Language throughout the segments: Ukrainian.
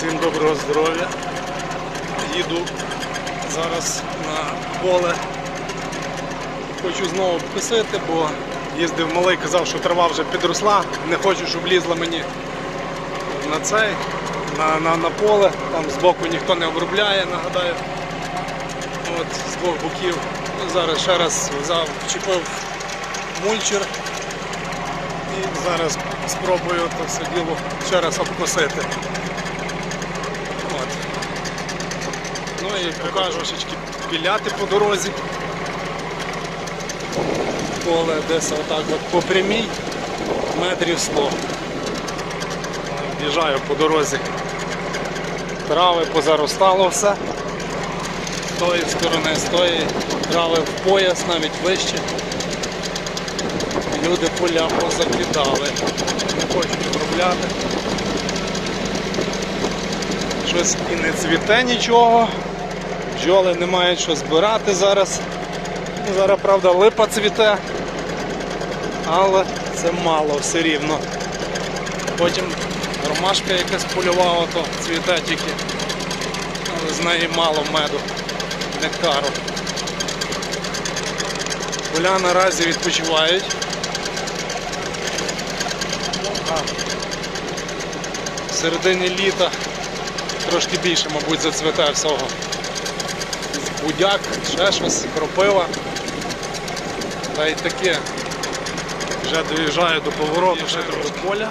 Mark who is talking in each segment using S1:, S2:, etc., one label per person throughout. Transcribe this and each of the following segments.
S1: Всім доброго здоров'я. Їду зараз на поле. Хочу знову покосити, бо їздив малий, казав, що трава вже підросла. Не хочу, щоб лізла мені на цей, на, на, на поле. Там збоку ніхто не обробляє, нагадаю. От, з двох боків. Ну, зараз ще раз взяв, вчепив мульчер. І зараз спробую то все діло ще раз обкосити. От. Ну і покажу трошечки піляти по дорозі. Поле десь отак от по прямій метрів 100. В'їжджаю по дорозі. Трави позаростало все. З тої сторони, з тої трави в пояс, навіть вище. Люди поля позакидали. Не хочуть обробляти. Щось і не цвіте нічого. Бджоли не мають що збирати зараз. Ну, Зараз, правда, липа цвіте, але це мало все рівно. Потім ромашка якась польова, ото цвіте тільки, але з неї мало меду, нектару. Поля наразі відпочивають. В середині літа трошки більше, мабуть, зацвіте всього. Будяк, ще щось, кропива. Та й таке. Вже доїжджаю до повороту, ще до поля.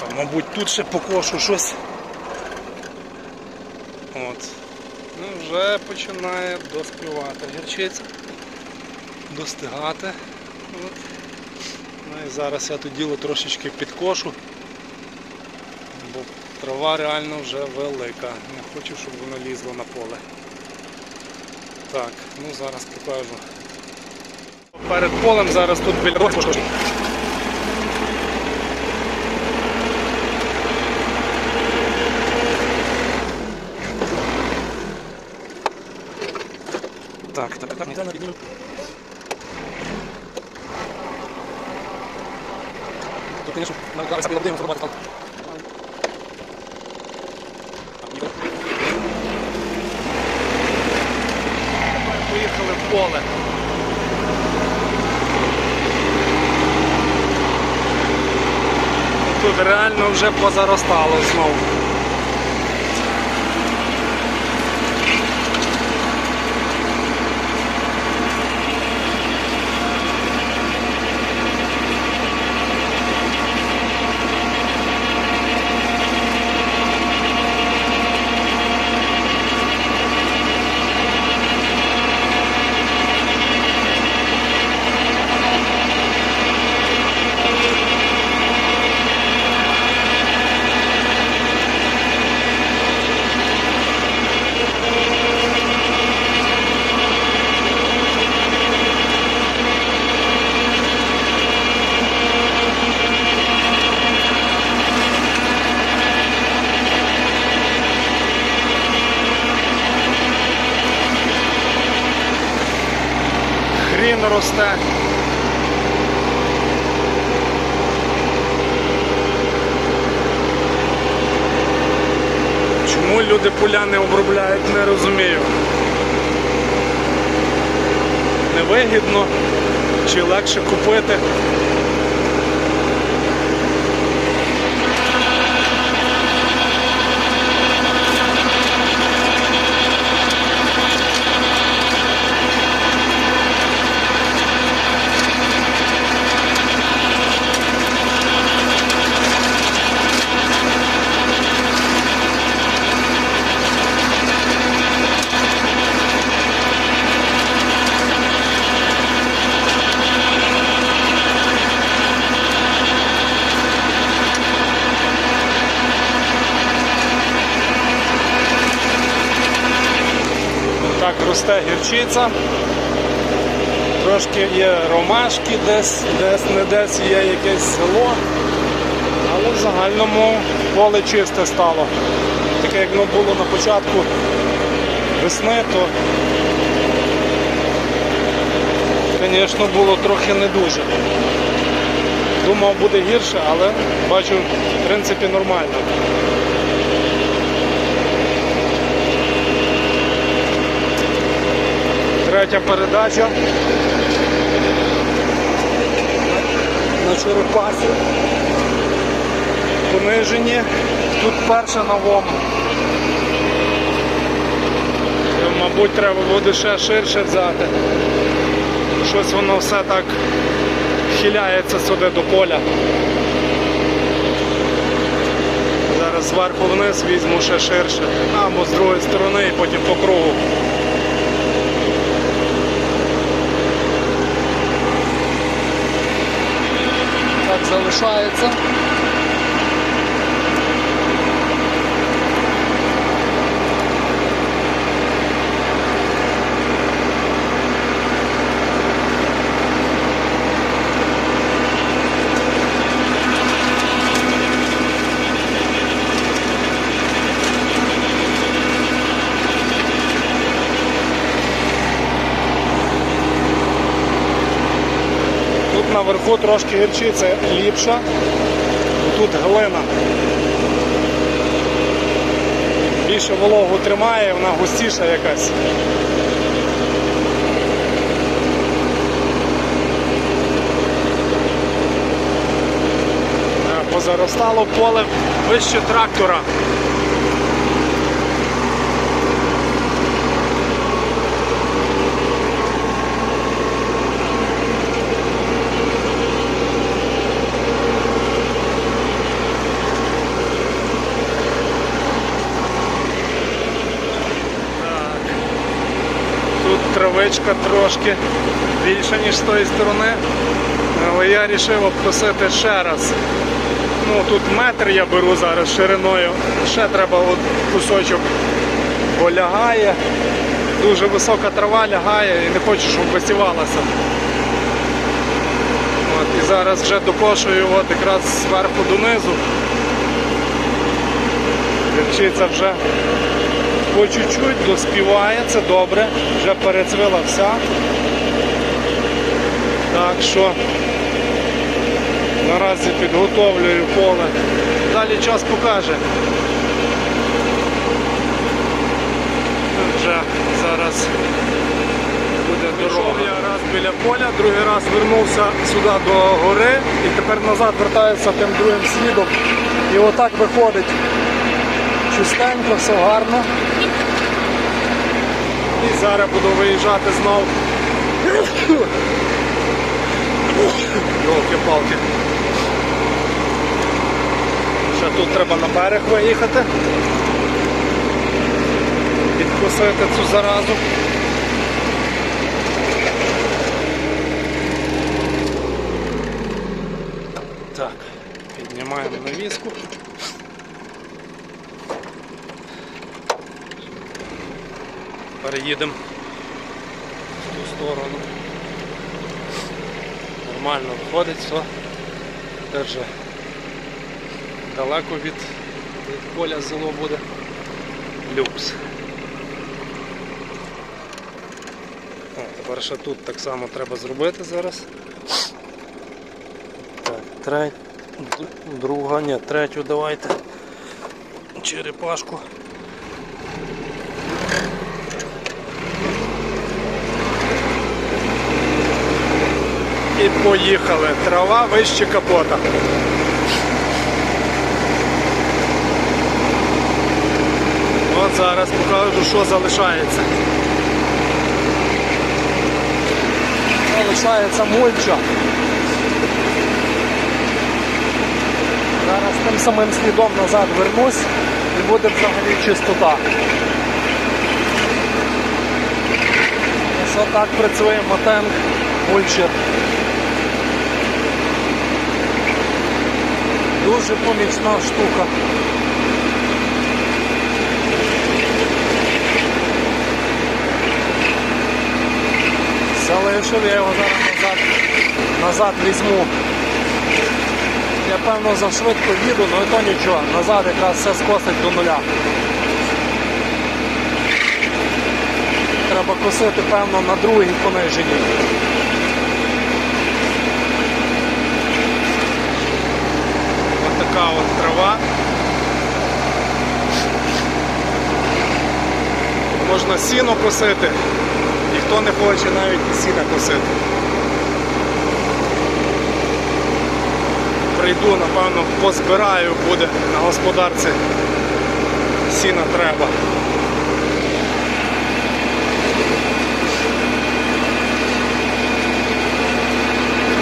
S1: Та, мабуть, тут ще покошу щось. От. Ну, вже починає доспівати гірчиця, достигати. От. Ну і зараз я тут діло трошечки підкошу, бо трава реально вже велика. Не хочу, щоб воно лізло на поле. Так, ну зараз покажу. Перед полем зараз тут біля розпочу. Так, так, так, ніде не підніму. Тут, конечно, на зараз підобдимо зробити Там. Поїхали в поле. Тут реально вже позаростало знову. Хрін. Чому люди поля не обробляють, не розумію. Невигідно чи легше купити. Так росте гірчиця. Трошки є ромашки, десь, десь не десь є якесь село. Але в загальному поле чисте стало. Таке як воно було на початку весни, то звісно було трохи не дуже. Думав буде гірше, але бачу в принципі нормально. Третя передача. На черепасі. Понижені. Тут перша на вому. Мабуть, треба буде ще ширше взяти. Щось воно все так хиляється сюди до поля. Зараз зверху вниз візьму ще ширше, або з другої сторони і потім по кругу.
S2: Так залишається.
S1: Тут трошки гірчиця ліпша, тут глина. Більше вологу тримає, вона густіша якась. Е, Позаростало поле вище трактора. Тут травичка трошки більша, ніж з тої сторони. Але я вирішив обкосити ще раз. Ну, тут метр я беру зараз шириною. Ще треба от кусочок, бо лягає. Дуже висока трава лягає і не хочу, щоб висівалася. От, і зараз вже докошую от якраз зверху донизу. Вірчиця вже по чуть-чуть доспіває, це добре, вже перецвила вся. Так що наразі підготовлюю поле. Далі час покаже. Вже зараз буде дорога. Я раз біля поля, другий раз вернувся сюди до гори і тепер назад вертаюся тим другим слідом. І отак виходить чистенько, все гарно. І зараз буду виїжджати знов. Йолки-палки. Ще тут треба на берег виїхати. Підкусити цю заразу. Так, піднімаємо навіску. Переїдемо в ту сторону. Нормально входить, все. Теж далеко від, від поля село буде. Люкс. О, тепер ще тут так само треба зробити зараз. Так, треть, друга, ні, третю давайте. Черепашку. І поїхали. Трава вище капота. От зараз покажу, що залишається.
S2: Залишається мульча. Зараз тим самим слідом назад вернусь і буде взагалі чистота. Ось отак працює матенг мульчер. Дуже помічна штука. Залишив, я його зараз назад, назад візьму. Я певно зашвидко їду, але то нічого. Назад якраз все скосить до нуля. Треба косити, певно, на другій пониженні.
S1: Ось така от трава. Можна сіно косити. Ніхто не хоче навіть і сіна косити. Прийду, напевно, позбираю, буде на господарці. Сіна треба.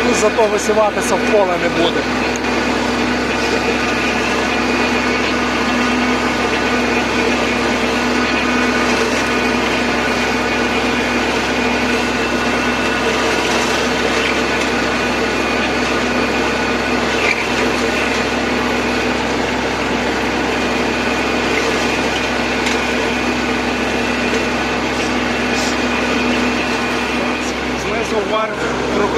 S2: Ну, зато висіватися в поле не буде.
S1: Thank you.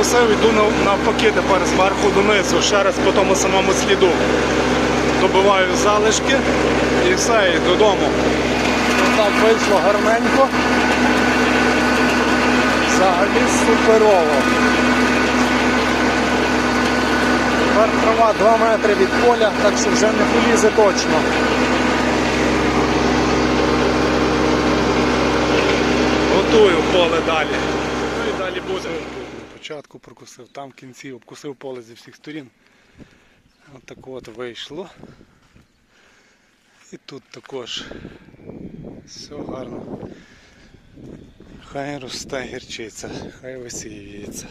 S1: Прокусив, йду навпаки тепер зверху донизу, ще раз по тому самому сліду. Добиваю залишки і все, і додому.
S2: Так вийшло гарненько. Взагалі суперово. Тепер трава 2 метри від поля, так що вже не полізе точно.
S1: Готую поле далі. Ну і далі буде. Початку прокусив, там в кінці обкусив поле зі всіх сторін. От так от вийшло. І тут також все гарно. Хай росте гірчиця, хай висіюється.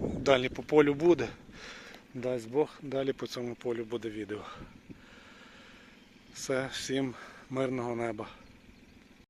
S1: Далі по полю буде. Дасть Бог, далі по цьому полю буде відео. Все, всім мирного неба.